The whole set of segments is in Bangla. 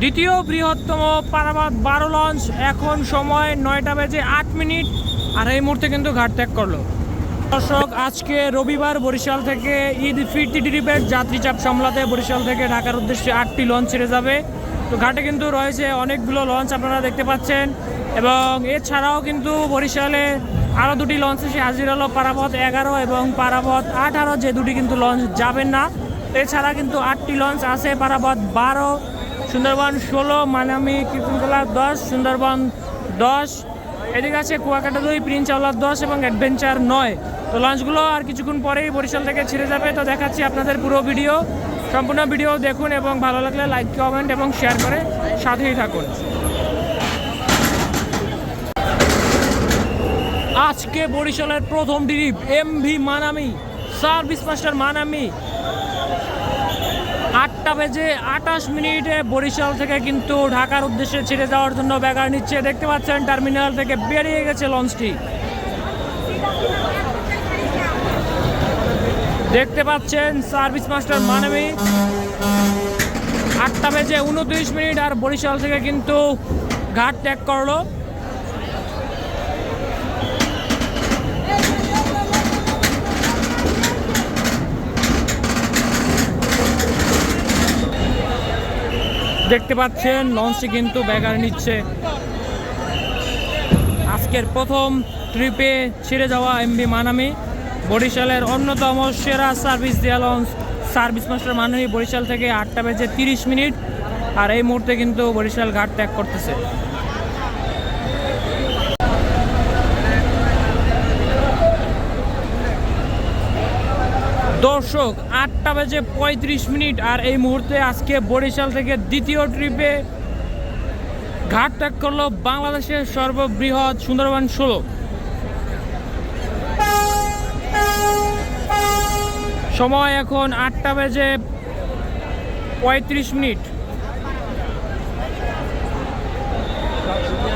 দ্বিতীয় বৃহত্তম পারাবাদ বারো লঞ্চ এখন সময় নয়টা বেজে আট মিনিট। আর এই মুহূর্তে কিন্তু ঘাট ত্যাগ করল। দর্শক, আজকে রবিবার বরিশাল থেকে ঈদ ফিরতি ট্রিপের যাত্রী চাপ সামলাতে বরিশাল থেকে ঢাকার উদ্দেশ্যে আটটি লঞ্চ ছেড়ে যাবে। তো ঘাটে কিন্তু রয়েছে অনেকগুলো লঞ্চ আপনারা দেখতে পাচ্ছেন। এবং এছাড়াও কিন্তু বরিশালে আরও দুটি লঞ্চ এসে হাজির হলো। পারাপথ এগারো এবং পারাপথ আঠারো, যে দুটি কিন্তু লঞ্চ যাবেন না। এছাড়া কিন্তু আটটি লঞ্চ আছে পারাপথ বারো সুন্দরবন ষোলো, মানামি কীর্তনকলা দশ, সুন্দরবন দশ, এদিকে আছে কুয়াকাটা দুই প্রিন্স আওলাদ দশ এবং অ্যাডভেঞ্চার নয়। তো লঞ্চগুলো আর কিছুক্ষণ পরেই বরিশাল থেকে ছেড়ে যাবে। তো দেখাচ্ছি আপনাদের পুরো ভিডিও। সম্পূর্ণ ভিডিও দেখুন এবং ভালো লাগলে লাইক কমেন্ট এবং শেয়ার করে সাথেই থাকুন। আজকে বরিশালের প্রথম trip M V Manami service master Manami আটটা বেজে আটাশ মিনিটে বরিশাল থেকে কিন্তু ঢাকার উদ্দেশ্যে ছেড়ে যাওয়ার জন্য ব্যাগার নিচ্ছে। দেখতে পাচ্ছেন, টার্মিনাল থেকে বেরিয়ে গেছে লঞ্চটি। দেখতে পাচ্ছেন, সার্ভিস মাস্টার মানামি। আটটা বেজে উনত্রিশ মিনিট আর বরিশাল থেকে কিন্তু ঘাট ত্যাগ করল। দেখতে পাচ্ছেন, লঞ্চটি কিন্তু ব্যাগার নিচ্ছে। আজকের প্রথম ট্রিপে ছেড়ে যাওয়া এমবি মানামি, বরিশালের অন্যতম সেরা সার্ভিস দেওয়া launch, service master Manami Barishal থেকে আটটা বেজে তিরিশ মিনিট। আর এই মুহূর্তে কিন্তু বরিশাল ঘাট ত্যাগ করতেছে। দর্শক, আটটা বেজে পঁয়ত্রিশ মিনিট আর এই মুহূর্তে আজকে বরিশাল থেকে দ্বিতীয় ট্রিপে ঘাট ত্যাগ করল বাংলাদেশের সর্ববৃহৎ সুন্দরবন ষোলো। সময় এখন আটটা বেজে পঁয়ত্রিশ মিনিট।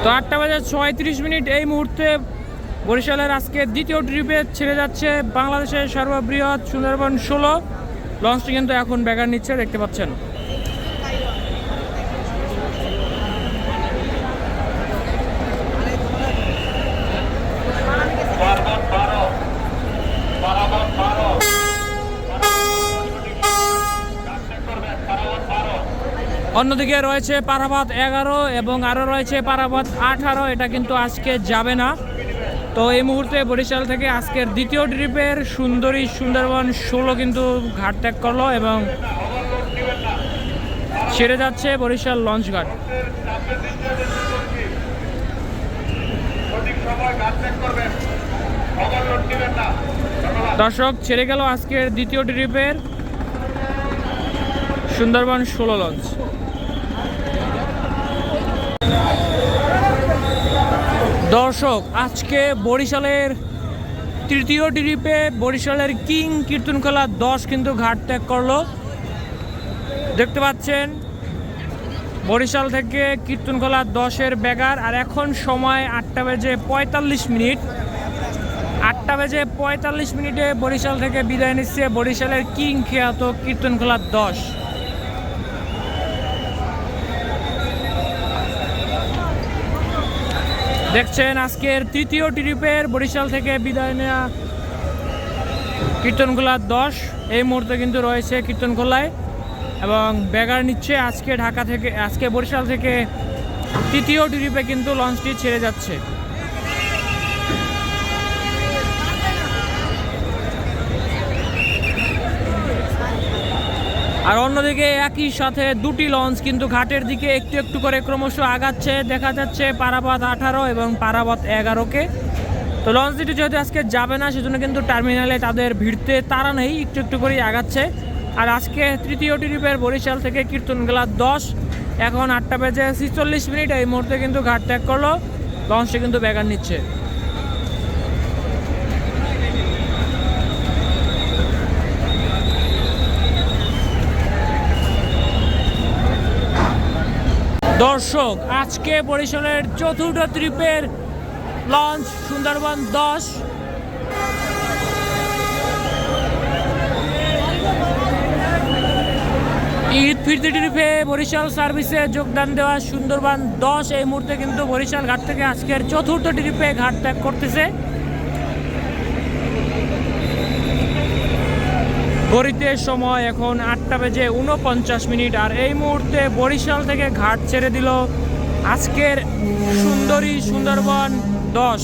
তো আটটা বাজে ছয়ত্রিশ মিনিট এই মুহূর্তে বরিশালের আজকে দ্বিতীয় ট্রিপে ছেড়ে যাচ্ছে বাংলাদেশের সর্ববৃহৎ সুন্দরবন ষোলো। লঞ্চটি কিন্তু এখন ব্যাগার নিচ্ছে, দেখতে পাচ্ছেন। অন্যদিকে রয়েছে পারাবাদ এগারো এবং আরও রয়েছে পারাবাদ আঠারো, এটা কিন্তু আজকে যাবে না। তো এই মুহূর্তে বরিশাল থেকে আজকের দ্বিতীয় ট্রিপের সুন্দরী সুন্দরবন ষোলো কিন্তু ঘাট ত্যাগ করল এবং ছেড়ে যাচ্ছে বরিশাল লঞ্চ ঘাট। দর্শক, ছেড়ে গেল আজকের দ্বিতীয় ট্রিপের সুন্দরবন ষোলো লঞ্চ। দর্শক, আজকে বরিশালের তৃতীয় ট্রিপে বরিশালের কিং কীর্তনকলা দশ কিন্তু ঘাট ত্যাগ করল। দেখতে পাচ্ছেন, বরিশাল থেকে কীর্তনকলা দশের ব্যাগার আর এখন সময় আটটা বেজে পঁয়তাল্লিশ মিনিট। আটটা বেজে পঁয়তাল্লিশ মিনিটে বরিশাল থেকে বিদায় নিচ্ছে বরিশালের কিং খ্যাত কীর্তনকলা দশ। দেখছেন আজকের তৃতীয় ট্রিপের বরিশাল থেকে বিদায় নেওয়া কীর্তনখোলা দশ। এই মুহূর্তে কিন্তু রয়েছে কীর্তনখোলায় এবং ব্যাগার নিচ্ছে আজকে ঢাকা থেকে, আজকে বরিশাল থেকে তৃতীয় ট্রিপে কিন্তু লঞ্চটি ছেড়ে যাচ্ছে। আর অন্যদিকে একই সাথে দুটি লঞ্চ কিন্তু ঘাটের দিকে একটু একটু করে ক্রমশ আগাচ্ছে। দেখা যাচ্ছে পারাবাদ আঠারো এবং পারাবাদ এগারোকে। তো লঞ্চ দুটি যেহেতু আজকে যাবে না, সেজন্য কিন্তু টার্মিনালে তাদের ভিড়তে তারা নেই, একটু একটু করেই আগাচ্ছে। আর আজকে তৃতীয় ট্রিপের বরিশাল থেকে কীর্তনগেলা দশ, এখন আটটা বেজে ছিচল্লিশ মিনিট। এই মুহূর্তে কিন্তু ঘাট ত্যাগ করল। লঞ্চটি কিন্তু ব্যাগার নিচ্ছে। দর্শক, আজকে বরিশালের চতুর্থ ট্রিপের লঞ্চ সুন্দরবন দশ। ঈদ ফিরতি ট্রিপে বরিশাল সার্ভিসে যোগদান দেওয়া সুন্দরবন দশ। এই মুহূর্তে কিন্তু বরিশাল ঘাট থেকে আজকের চতুর্থ ট্রিপে ঘাট ত্যাগ করতেছে। ঘড়িতে সময় এখন আটটা বেজে উনপঞ্চাশ মিনিট আর এই মুহূর্তে বরিশাল থেকে ঘাট ছেড়ে দিল আজকের সুন্দরী সুন্দরবন দশ।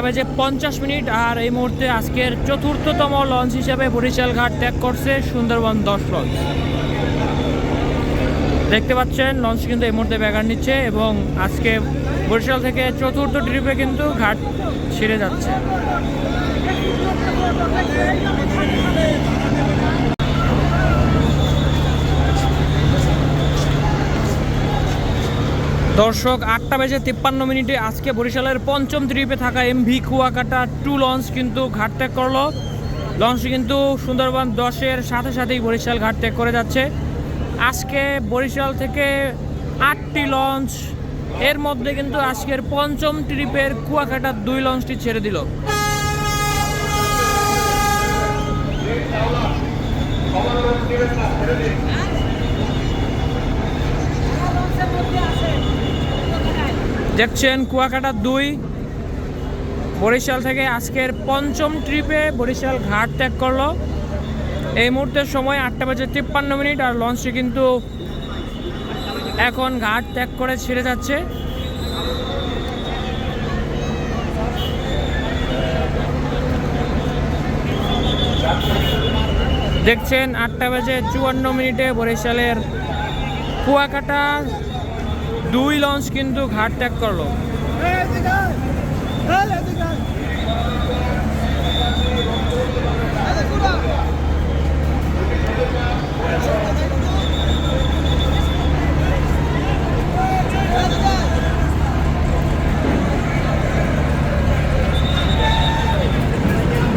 আটটা বেজে পঞ্চাশ মিনিট আর এই মুহূর্তে আজকের চতুর্থতম লঞ্চ হিসাবে বরিশাল ঘাট ত্যাগ করছে সুন্দরবন দশ লঞ্চ। দেখতে পাচ্ছেন, লঞ্চ কিন্তু এই মুহূর্তে ব্যাগার নিচ্ছে এবং আজকে বরিশাল থেকে চতুর্থ ট্রিপে কিন্তু ঘাট ছেড়ে যাচ্ছে। দর্শক, আটটা বেজে তিপ্পান্ন মিনিটে আজকে বরিশালের পঞ্চম ট্রিপে থাকা এমভি কুয়াকাটা টু লঞ্চ কিন্তু ঘাট ত্যাগ করল। লঞ্চটি কিন্তু সুন্দরবন দশের সাথে সাথেই বরিশাল ঘাট ত্যাগ করে যাচ্ছে। আজকে বরিশাল থেকে আটটি লঞ্চ, এর মধ্যে কিন্তু আজকের পঞ্চম ট্রিপের কুয়াকাটার দুই লঞ্চটি ছেড়ে দিল। দেখছেন কুয়াকাটা দুই, বরিশাল থেকে আজকের পঞ্চম ট্রিপে বরিশাল ঘাট ত্যাগ করল। এই মুহূর্তের সময় আটটা বাজে তিপ্পান্ন মিনিট আর লঞ্চটি কিন্তু এখন ঘাট ত্যাগ করে ছেড়ে যাচ্ছে। দেখছেন আটটা বাজে চুয়ান্ন মিনিটে বরিশালের কুয়াকাটা দুই লঞ্চ কিন্তু ঘাট ত্যাগ করল।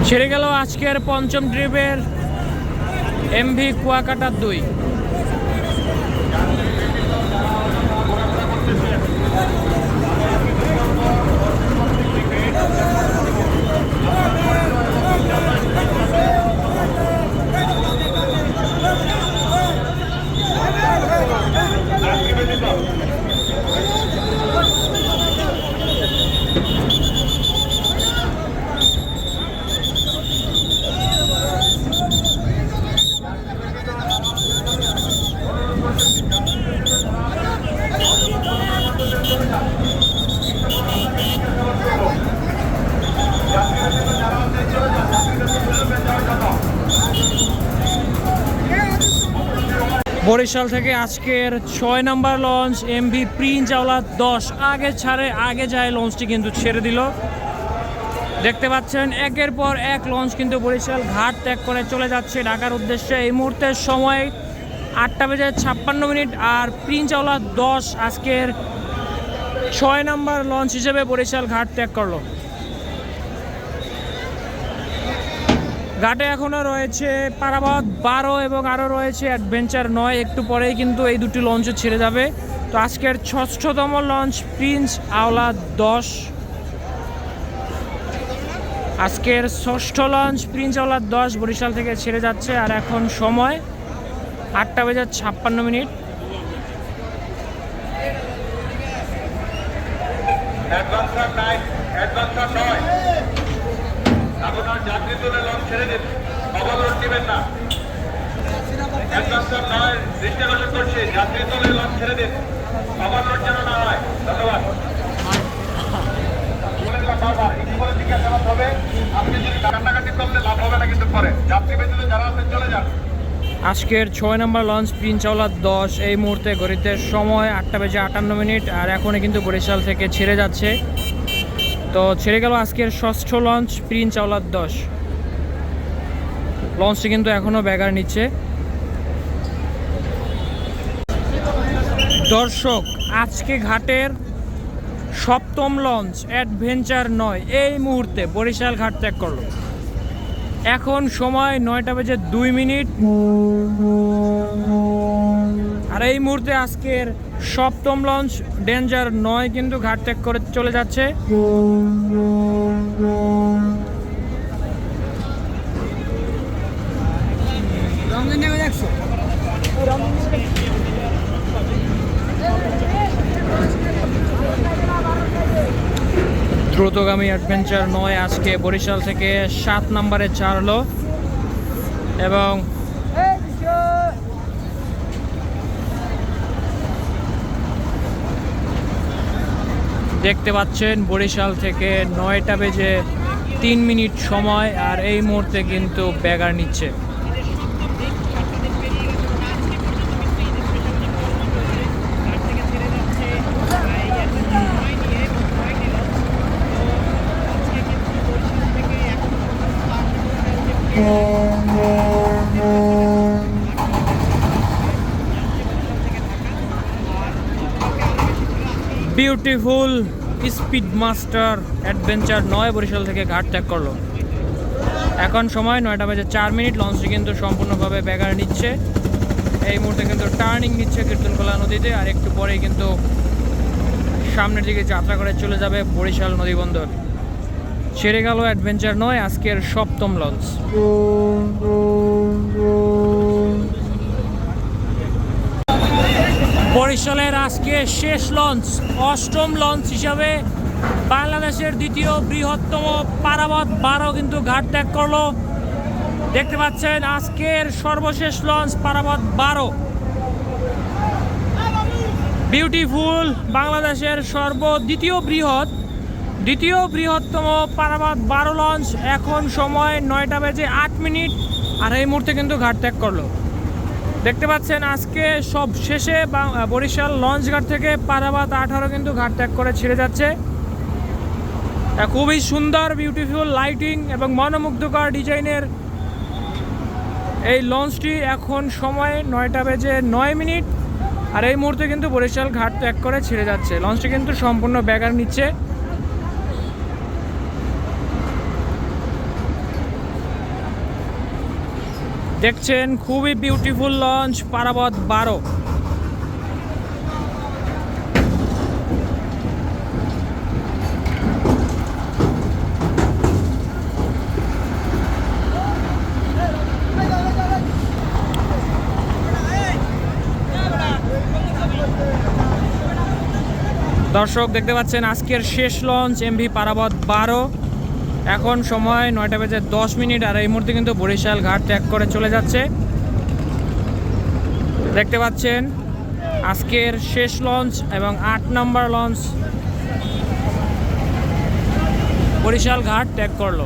ছেড়ে গেল আজকের পঞ্চম ট্রিপের এমভি কুয়াকাটার দুই। বরিশাল থেকে আজকের ছয় নাম্বার লঞ্চ এমভি প্রিন্স আওলা দশ। আগে ছাড়ে, আগে যায় লঞ্চটি কিন্তু ছেড়ে দিল। দেখতে পাচ্ছেন, একের পর এক লঞ্চ কিন্তু বরিশাল ঘাট ত্যাগ করে চলে যাচ্ছে ঢাকার উদ্দেশ্যে। এই মুহূর্তের সময় আটটা বেজে ছাপ্পান্ন মিনিট আর প্রিন্স আওলা দশ আজকের ছয় নাম্বার লঞ্চ হিসেবে বরিশাল ঘাট ত্যাগ করল। ঘাটে এখনও রয়েছে পারাবাদ বারো এবং আরও রয়েছে অ্যাডভেঞ্চার নয়। একটু পরেই কিন্তু এই দুটি লঞ্চও ছেড়ে যাবে। তো আজকের ষষ্ঠতম লঞ্চ প্রিন্স আওলা দশ। আজকের ষষ্ঠ লঞ্চ প্রিন্স আওলা দশ বরিশাল থেকে ছেড়ে যাচ্ছে। আর এখন সময় আটটা বেজে ছাপ্পান্ন মিনিট। অ্যাডভান্সার নয় আপনার যাত্রী তুলে লঞ্চ আজকের ছয় নম্বর লঞ্চ প্রিন্সওয়ালা দশ, এই মুহূর্তে ঘড়িতে সময় আটটা বেজে আটান্ন মিনিট, আর এখনই কিন্তু বরিশাল থেকে ছেড়ে যাচ্ছে। তো ছেড়ে গেল আজকের ষষ্ঠ লঞ্চ প্রিন্স আওলাদ দশ। লঞ্চটি কিন্তু এখনও ব্যাগার নিচ্ছে। দর্শক, আজকে ঘাটের সপ্তম লঞ্চ অ্যাডভেঞ্চার নয়। এই মুহূর্তে বরিশাল ঘাট ত্যাগ করল। এখন সময় নয়টা বেজে দুই মিনিট। আর এই মুহূর্তে আজকের সপ্তম লঞ্চ ডেঞ্জার নয় কিন্তু ঘাট ত্যাগ করে চলে যাচ্ছে। দ্রুতগামী অ্যাডভেঞ্চার নয়, আজকে বরিশাল থেকে সাত নম্বরে ছাড়লো। এবং দেখতে পাচ্ছেন বরিশাল থেকে নয়টা বেজে তিন মিনিট সময়, আর এই মুহূর্তে কিন্তু ব্যাগার নিচ্ছে। বিউটিফুল স্পিড মাস্টার অ্যাডভেঞ্চার নয় বরিশাল থেকে ঘাট ত্যাগ করল। এখন সময় নয়টা বাজে চার মিনিট, লঞ্চটি কিন্তু সম্পূর্ণভাবে ব্যাগার নিচ্ছে। এই মুহূর্তে কিন্তু টার্নিং নিচ্ছে কীর্তনকলা নদীতে আর একটু পরেই কিন্তু সামনের দিকে যাত্রা করে চলে যাবে বরিশাল নদী বন্দর। ছেড়ে গেল অ্যাডভেঞ্চার নয়, আজকের সপ্তম লঞ্চ। বরিশালের আজকে শেষ লঞ্চ, অষ্টম লঞ্চ হিসাবে বাংলাদেশের দ্বিতীয় বৃহত্তম পারাবত বারো কিন্তু ঘাট ত্যাগ করল। দেখতে পাচ্ছেন আজকের সর্বশেষ লঞ্চ পারাবত বারো। বিউটিফুল বাংলাদেশের সর্ব দ্বিতীয় বৃহৎ, দ্বিতীয় বৃহত্তম পারাবাদ বারো লঞ্চ। এখন সময় নয়টা বেজে আট মিনিট, আর এই মুহূর্তে কিন্তু ঘাট ত্যাগ করল। দেখতে পাচ্ছেন আজকে সব শেষে বরিশাল লঞ্চ ঘাট থেকে পারাবাদ আঠারো কিন্তু ঘাট ত্যাগ করে ছেড়ে যাচ্ছে। খুবই সুন্দর বিউটিফুল লাইটিং এবং মনোমুগ্ধকর ডিজাইনের এই লঞ্চটি এখন সময় নয়টা বেজে নয় মিনিট। আর এই মুহূর্তে কিন্তু বরিশাল ঘাট ত্যাগ করে ছেড়ে যাচ্ছে। লঞ্চটি কিন্তু সম্পূর্ণ ব্যাগার নিচ্ছে। দেখছেন খুবই বিউটিফুল লঞ্চ পারাবত বারো। দর্শক, দেখতে পাচ্ছেন আজকের শেষ লঞ্চ এমভি পারাবত বারো। এখন সময় নয়টা বেজে দশ মিনিট আর এই মুহূর্তে কিন্তু বরিশাল ঘাট ত্যাগ করে চলে যাচ্ছে। দেখতে পাচ্ছেন, আজকের শেষ লঞ্চ এবং আট নম্বর লঞ্চ বরিশাল ঘাট ত্যাগ করল।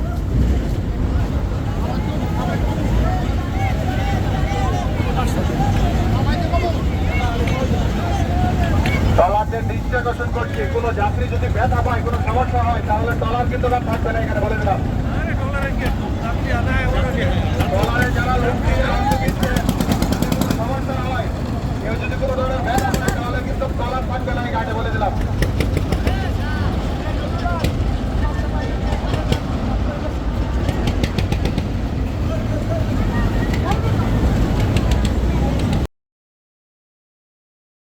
ট্রলারদের দৃষ্টি আকর্ষণ করছি, কোনো যাত্রী যদি ব্যথা পায়, কোনো সমস্যা হয়, তাহলে ট্রলার কিন্তু না থাকবে না এখানে, বলে দিলাম। যারা সমস্যা হয়, কেউ যদি কোনো ধরনের ব্যথা পায়, তাহলে কিন্তু ট্রলার থাকবে না এই গাড়ি বলে দিলাম।